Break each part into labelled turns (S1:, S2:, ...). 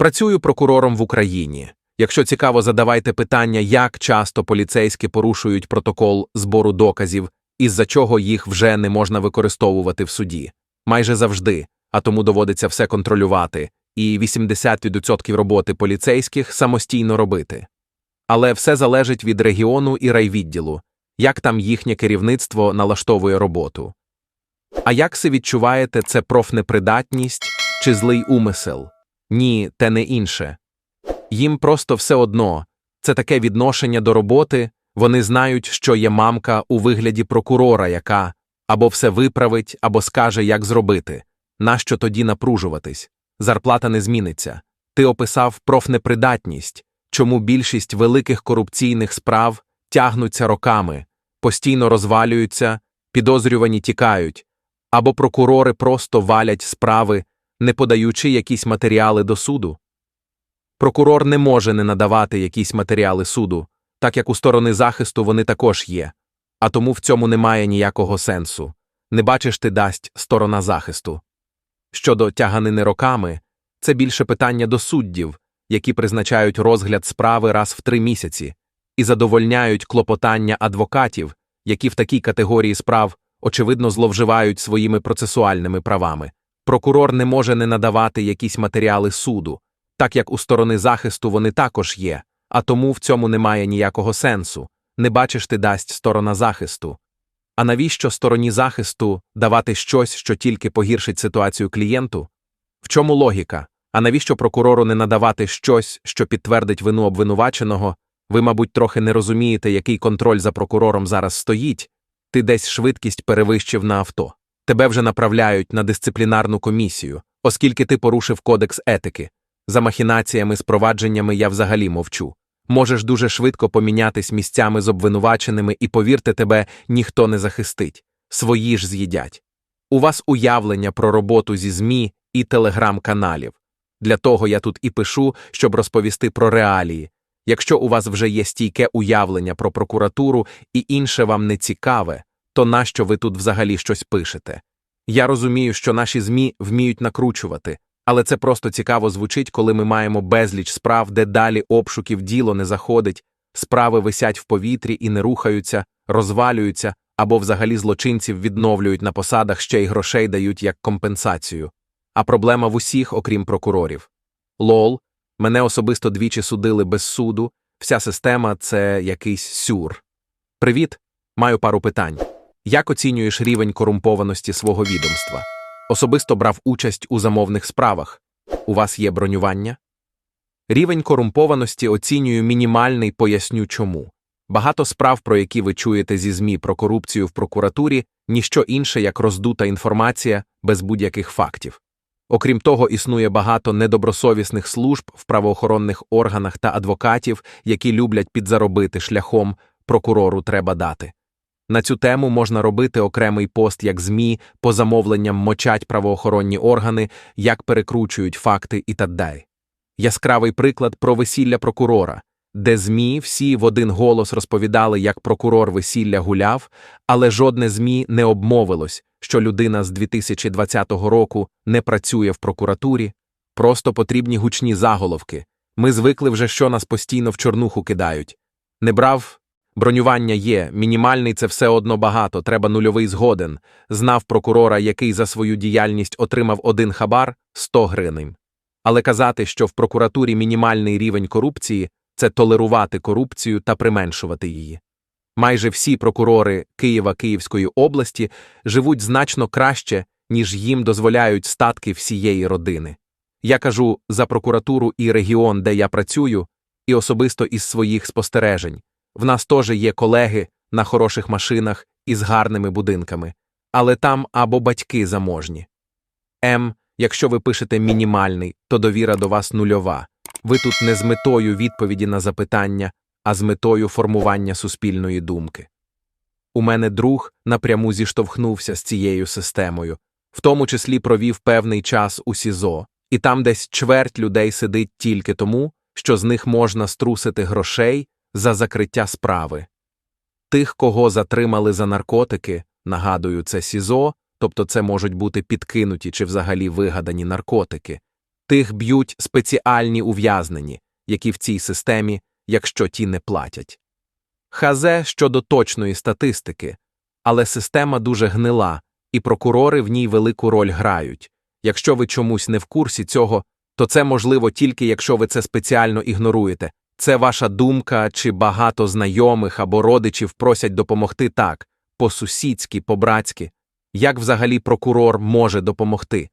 S1: Працюю прокурором в Україні. Якщо цікаво, задавайте питання, як часто поліцейські порушують протокол збору доказів, із-за чого їх вже не можна використовувати в суді. Майже завжди, а тому доводиться все контролювати, і 80% роботи поліцейських самостійно робити. Але все залежить від регіону і райвідділу, як там їхнє керівництво налаштовує роботу. А як си відчуваєте це профнепридатність чи злий умисел? Ні, те не інше. Їм просто все одно це таке відношення до роботи, вони знають, що є мамка у вигляді прокурора, яка або все виправить, або скаже, як зробити. Нащо тоді напружуватись? Зарплата не зміниться. Ти описав профнепридатність, чому більшість великих корупційних справ тягнуться роками, постійно розвалюються, підозрювані тікають, або прокурори просто валять справи, не подаючи якісь матеріали до суду. Прокурор не може не надавати якісь матеріали суду, так як у сторони захисту вони також є, а тому в цьому немає ніякого сенсу. Не бачиш ти дасть сторона захисту. Щодо тяганини роками, це більше питання до суддів, які призначають розгляд справи раз в три місяці, і задовольняють клопотання адвокатів, які в такій категорії справ очевидно зловживають своїми процесуальними правами. Прокурор не може не надавати якісь матеріали суду, так як у сторони захисту вони також є, а тому в цьому немає ніякого сенсу. Не бачиш ти дасть сторона захисту. А навіщо стороні захисту давати щось, що тільки погіршить ситуацію клієнту? В чому логіка? А навіщо прокурору не надавати щось, що підтвердить вину обвинуваченого? Ви, мабуть, трохи не розумієте, який контроль за прокурором зараз стоїть, ти десь швидкість перевищив на авто. Тебе вже направляють на дисциплінарну комісію, оскільки ти порушив кодекс етики. За махінаціями з провадженнями я взагалі мовчу. Можеш дуже швидко помінятись місцями з обвинуваченими, і повірте тебе, ніхто не захистить. Свої ж з'їдять. У вас уявлення про роботу зі ЗМІ і телеграм-каналів. Для того я тут і пишу, щоб розповісти про реалії. Якщо у вас вже є стійке уявлення про прокуратуру і інше вам не цікаве, то нащо ви тут взагалі щось пишете? Я розумію, що наші ЗМІ вміють накручувати, але це просто цікаво звучить, коли ми маємо безліч справ, де далі обшуків діло не заходить, справи висять в повітрі і не рухаються, розвалюються або взагалі злочинців відновлюють на посадах ще й грошей дають як компенсацію. А проблема в усіх, окрім прокурорів. Лол, мене особисто двічі судили без суду, вся система це якийсь сюр. Привіт, маю пару питань. Як оцінюєш рівень корумпованості свого відомства? Особисто брав участь у замовних справах. У вас є бронювання? Рівень корумпованості оцінюю мінімальний, поясню чому. Багато справ, про які ви чуєте зі ЗМІ про корупцію в прокуратурі, ніщо інше, як роздута інформація без будь-яких фактів. Окрім того, існує багато недобросовісних служб в правоохоронних органах та адвокатів, які люблять підзаробити шляхом прокурору треба дати. На цю тему можна робити окремий пост як ЗМІ, по замовленням мочать правоохоронні органи, як перекручують факти і так далі. Яскравий приклад про весілля прокурора, де ЗМІ всі в один голос розповідали, як прокурор весілля гуляв, але жодне ЗМІ не обмовилось, що людина з 2020 року не працює в прокуратурі, просто потрібні гучні заголовки. Ми звикли вже, що нас постійно в чорнуху кидають. Не брав Бронювання є, мінімальний це все одно багато, треба нульовий згоден. Знав прокурора, який за свою діяльність отримав один хабар 100 гривень. Але казати, що в прокуратурі мінімальний рівень корупції це толерувати корупцію та применшувати її. Майже всі прокурори Києва Київської області живуть значно краще, ніж їм дозволяють статки всієї родини. Я кажу за прокуратуру і регіон, де я працюю, і особисто із своїх спостережень. В нас теж є колеги на хороших машинах і з гарними будинками, але там або батьки заможні. М, якщо ви пишете мінімальний, то довіра до вас нульова. Ви тут не з метою відповіді на запитання, а з метою формування суспільної думки. У мене друг напряму зіштовхнувся з цією системою, в тому числі провів певний час у СІЗО, і там десь чверть людей сидить тільки тому, що з них можна струсити грошей за закриття справи. Тих, кого затримали за наркотики, нагадую, це СІЗО, тобто це можуть бути підкинуті чи взагалі вигадані наркотики. Тих б'ють спеціальні ув'язнені, які в цій системі, якщо ті не платять. Хазе щодо точної статистики, але система дуже гнила, і прокурори в ній велику роль грають. Якщо ви чомусь не в курсі цього, то це можливо тільки якщо ви це спеціально ігноруєте. Це ваша думка, чи багато знайомих або родичів просять допомогти так, по-сусідськи, по-братськи. Як взагалі прокурор може допомогти?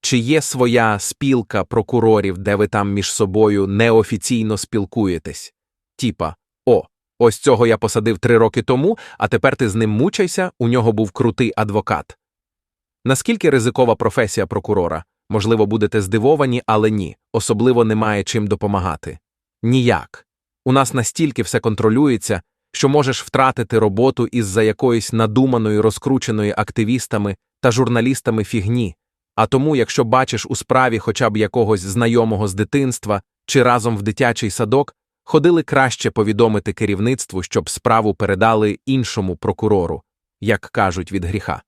S1: Чи є своя спілка прокурорів, де ви там між собою неофіційно спілкуєтесь? Тіпа, о, ось цього я посадив три роки тому, а тепер ти з ним мучайся, у нього був крутий адвокат. Наскільки ризикова професія прокурора? Можливо, будете здивовані, але ні, особливо немає чим допомагати. Ніяк. У нас настільки все контролюється, що можеш втратити роботу із-за якоїсь надуманої, розкрученої активістами та журналістами фігні. А тому, якщо бачиш у справі хоча б якогось знайомого з дитинства чи разом в дитячий садок, ходили краще повідомити керівництву, щоб справу передали іншому прокурору, як кажуть від гріха.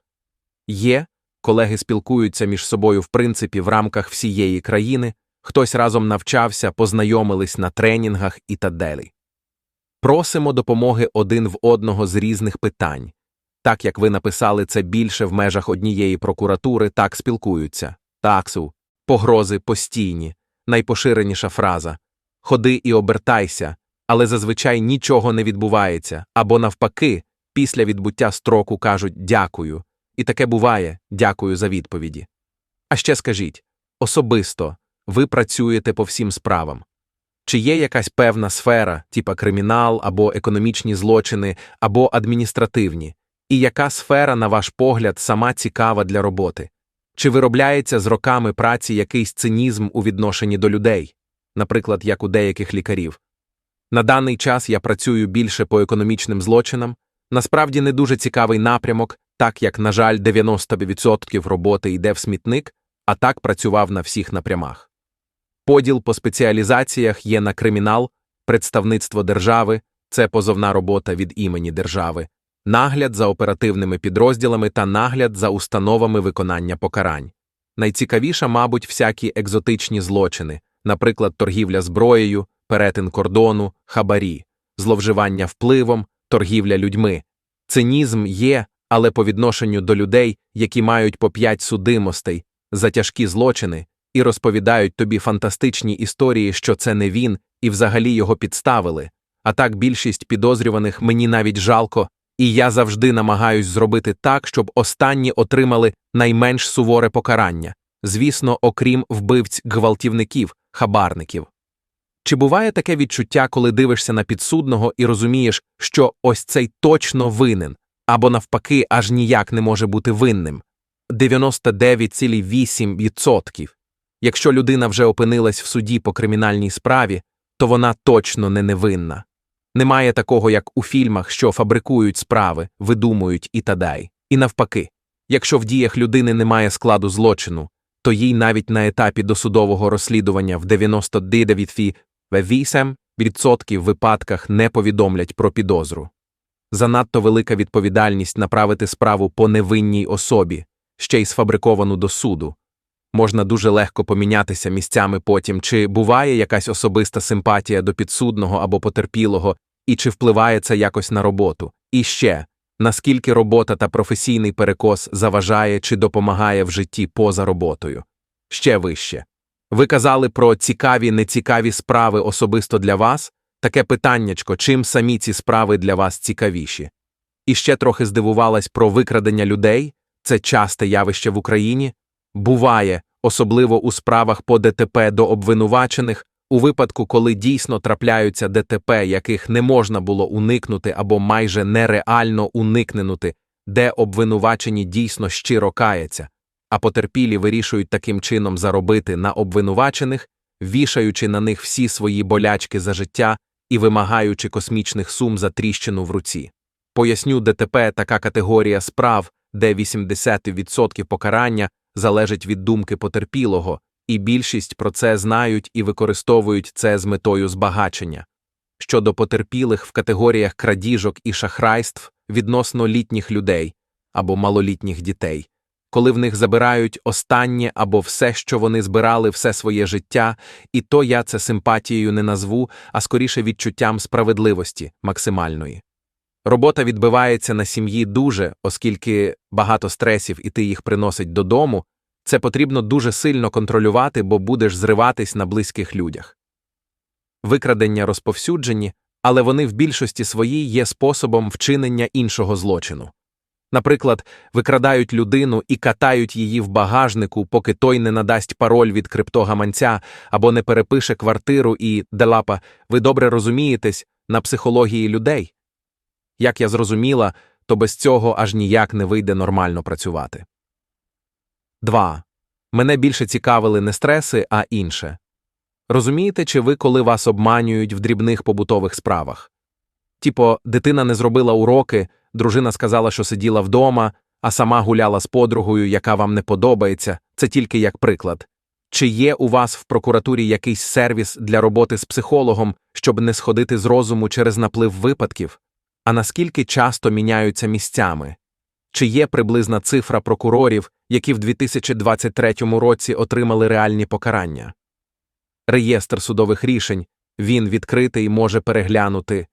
S1: Є, колеги спілкуються між собою в принципі в рамках всієї країни, хтось разом навчався, познайомились на тренінгах і та далі. Просимо допомоги один в одного з різних питань. Так як ви написали це більше в межах однієї прокуратури, так спілкуються. Таксу, погрози постійні, найпоширеніша фраза ходи і обертайся, але зазвичай нічого не відбувається, або навпаки, після відбуття строку кажуть дякую. І таке буває дякую за відповіді. А ще скажіть особисто ви працюєте по всім справам. Чи є якась певна сфера, типа кримінал або економічні злочини, або адміністративні, і яка сфера, на ваш погляд, сама цікава для роботи? Чи виробляється з роками праці якийсь цинізм у відношенні до людей, наприклад, як у деяких лікарів? На даний час я працюю більше по економічним злочинам, насправді не дуже цікавий напрямок, так як, на жаль, 90% роботи йде в смітник, а так працював на всіх напрямах. Поділ по спеціалізаціях є на кримінал, представництво держави, це позовна робота від імені держави, нагляд за оперативними підрозділами та нагляд за установами виконання покарань. Найцікавіша, мабуть, всякі екзотичні злочини, наприклад, торгівля зброєю, перетин кордону, хабарі, зловживання впливом, торгівля людьми. Цинізм є, але по відношенню до людей, які мають по п'ять судимостей за тяжкі злочини, і розповідають тобі фантастичні історії, що це не він, і взагалі його підставили. А так більшість підозрюваних мені навіть жалко, і я завжди намагаюсь зробити так, щоб останні отримали найменш суворе покарання, звісно, окрім вбивць гвалтівників, хабарників. Чи буває таке відчуття, коли дивишся на підсудного і розумієш, що ось цей точно винен, або навпаки, аж ніяк не може бути винним? 99,8%. Якщо людина вже опинилась в суді по кримінальній справі, то вона точно не невинна. Немає такого, як у фільмах, що фабрикують справи, видумують і тадай. І навпаки, якщо в діях людини немає складу злочину, то їй навіть на етапі досудового розслідування в 99,8% випадках не повідомлять про підозру. Занадто велика відповідальність направити справу по невинній особі, ще й сфабриковану до суду. Можна дуже легко помінятися місцями потім, чи буває якась особиста симпатія до підсудного або потерпілого, і чи впливає це якось на роботу. І ще наскільки робота та професійний перекос заважає чи допомагає в житті поза роботою. Ще вище. Ви казали про цікаві, нецікаві справи особисто для вас, таке питаннячко, чим самі ці справи для вас цікавіші. І ще трохи здивувалась про викрадення людей це часте явище в Україні. Буває, особливо у справах по ДТП до обвинувачених, у випадку, коли дійсно трапляються ДТП, яких не можна було уникнути або майже нереально уникнути, де обвинувачені дійсно щиро каяться, а потерпілі вирішують таким чином заробити на обвинувачених, вішаючи на них всі свої болячки за життя і вимагаючи космічних сум за тріщину в руці. Поясню, ДТП така категорія справ, де 80% покарання залежить від думки потерпілого, і більшість про це знають і використовують це з метою збагачення. Щодо потерпілих в категоріях крадіжок і шахрайств відносно літніх людей або малолітніх дітей, коли в них забирають останнє або все, що вони збирали все своє життя, і то я це симпатією не назву, а скоріше відчуттям справедливості максимальної. Робота відбивається на сім'ї дуже, оскільки багато стресів і ти їх приносить додому, це потрібно дуже сильно контролювати, бо будеш зриватись на близьких людях. Викрадення розповсюджені, але вони в більшості своїй є способом вчинення іншого злочину. Наприклад, викрадають людину і катають її в багажнику, поки той не надасть пароль від криптогаманця або не перепише квартиру і, делапа, ви добре розумієтесь на психології людей. Як я зрозуміла, то без цього аж ніяк не вийде нормально працювати. 2. Мене більше цікавили не стреси, а інше. Розумієте, чи ви, коли вас обманюють в дрібних побутових справах? Типо, дитина не зробила уроки, дружина сказала, що сиділа вдома, а сама гуляла з подругою, яка вам не подобається, це тільки як приклад. Чи є у вас в прокуратурі якийсь сервіс для роботи з психологом, щоб не сходити з розуму через наплив випадків? А наскільки часто міняються місцями? Чи є приблизна цифра прокурорів, які в 2023 році отримали реальні покарання? Реєстр судових рішень він відкритий може переглянути